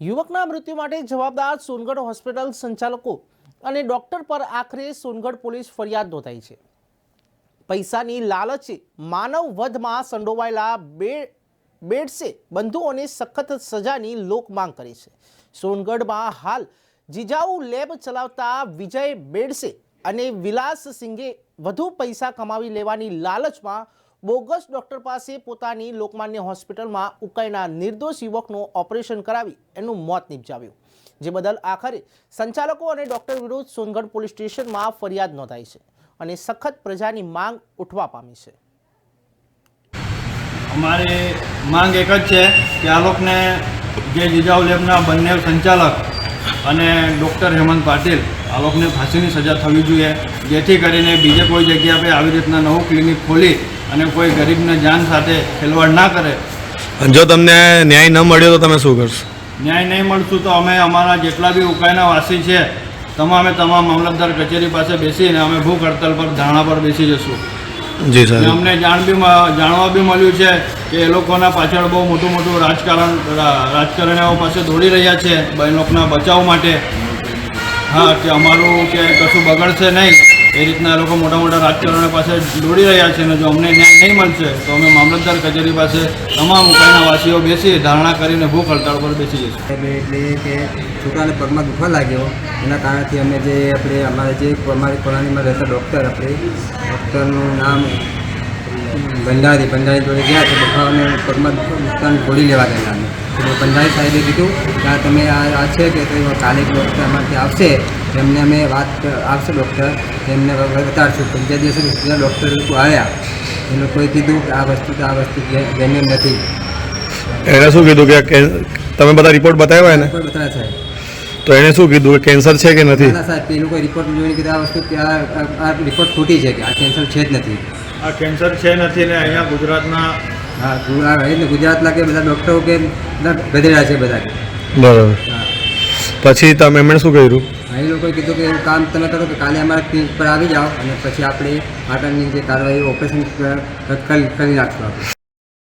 યુવકના મૃત્યુ માટે જવાબદાર સોનગઢ હોસ્પિટલ સંચાલકો અને ડોક્ટર પર આખરે સોનગઢ પોલીસ ફરિયાદ નોંધાઈ છે. પૈસાની લાલચે માનવ વધમાં સંડોવાયેલા બે બેડસે બંધુઓને સખત સજાની લોક માંગ કરી છે. સોનગઢમાં હાલ જીજાઉ લેબ ચલાવતા વિજય બેડસે અને વિલાસ સિંઘે વધુ પૈસા કમાવી લેવાની લાલચમાં બોગસ ડોક્ટર પાસે પોતાની લોકમાન્ય હોસ્પિટલમાં ઉકાઈના નિર્દોષ યુવકનું ઓપરેશન કરાવી એનું મોત નિપજાવ્યું. જે બદલ આખરે સંચાલકો અને ડોક્ટર વિરુદ્ધ સોનગઢ પોલીસ સ્ટેશનમાં ફરિયાદ નોંધાઈ છે અને સખત પ્રજાની માંગ ઉઠવા પામી છે. અમારી માંગ એક જ છે કે આ લોકોને જે જીજાઉ લેબના બંને સંચાલક અને ડૉક્ટર હેમંત પાટીલ આ લોકોને ફાંસીની સજા થવી જોઈએ. જેથી કરીને બીજે કોઈ જગ્યા પર આવી રીતના નવું ક્લિનિક ખોલી અને કોઈ ગરીબને જાન સાથે ખેલવાડ ના કરે. જો તમને ન્યાય ન મળ્યો તો તમે શું કરશો? ન્યાય નહીં મળતું તો અમે અમારા જેટલા બી ઉકાઈના વાસી છે તમામે તમામ મામલતદાર કચેરી પાસે બેસીને અમે ભૂખ હડતાલ પર ધારણા પર બેસી જશું. જી સર અમને જાણ બી જાણવા બી મળ્યું છે કે એ લોકોના પાછળ બહુ મોટું મોટું રાજકારણ રાજકારણીઓ પાસે દોડી રહ્યા છે લોકોના બચાવ માટે. હા, કે અમારું કે કશું બગડશે નહીં, એ રીતના લોકો મોટા મોટા રાજકારણીઓ પાસે દોડી રહ્યા છે અને જો અમને ન્યાય નહીં મળશે, તો અમે મામલતદાર કચેરી પાસે તમામ ઉપાયના વાસીઓ બેસી ધારણા કરીને ભૂખ હડતાળ પર બેસી જઈશું. એટલે એટલે કે છોકરાને પગમાં દુખવા લાગ્યો, એના કારણથી અમે જે આપણે અમારે જે અમારી કોલોનીમાં રહેતા ડૉક્ટર આપણે ડૉક્ટરનું નામ ભંડારી ભંડારી જોડે ગયા તો દુખાવાને પગમાં દુખવાની ખોલી લેવા ગયેલા અમે. તો ભંડારી સાહેબે કીધું કે આ તમે આ છે કે કાલે ડૉક્ટર અમારથી આવશે. એમને અમે વાત આવશે ડૉક્ટર એમને બતાડશું. જે દિવસે ડૉક્ટર લોકો આવ્યા. એ લોકોએ કીધું કે આ વસ્તુ તો આ વસ્તુ જેન્યુન નથી. એણે શું કીધું કે તમે બધા રિપોર્ટ બતાવ્યા એને? બતાવ્યા બતાવે સાહેબ. તો એણે શું કીધું કે કેન્સર છે કે નથી? ના સાહેબ એ લોકો રિપોર્ટ જોઈને કીધું આ વસ્તુ આ રિપોર્ટ ખોટી છે કે આ કેન્સર છે જ નથી. આ કેન્સર છે નથી ને અહીંયા ગુજરાતના હા એટલે ગુજરાતના કે બધા ડૉક્ટરો કે બધા ગધેડા છે બધા બરાબર. હા. પછી તમે એમણે શું કર્યું? અહીં લોકોએ કીધું કે એવું કામ તમે કરો કે કાલે અમારા ક્લિનિક પર આવી જાઓ અને પછી આપણે આગળની જે કાર્યવાહી ઓપરેશન કરી નાખશું આપણે.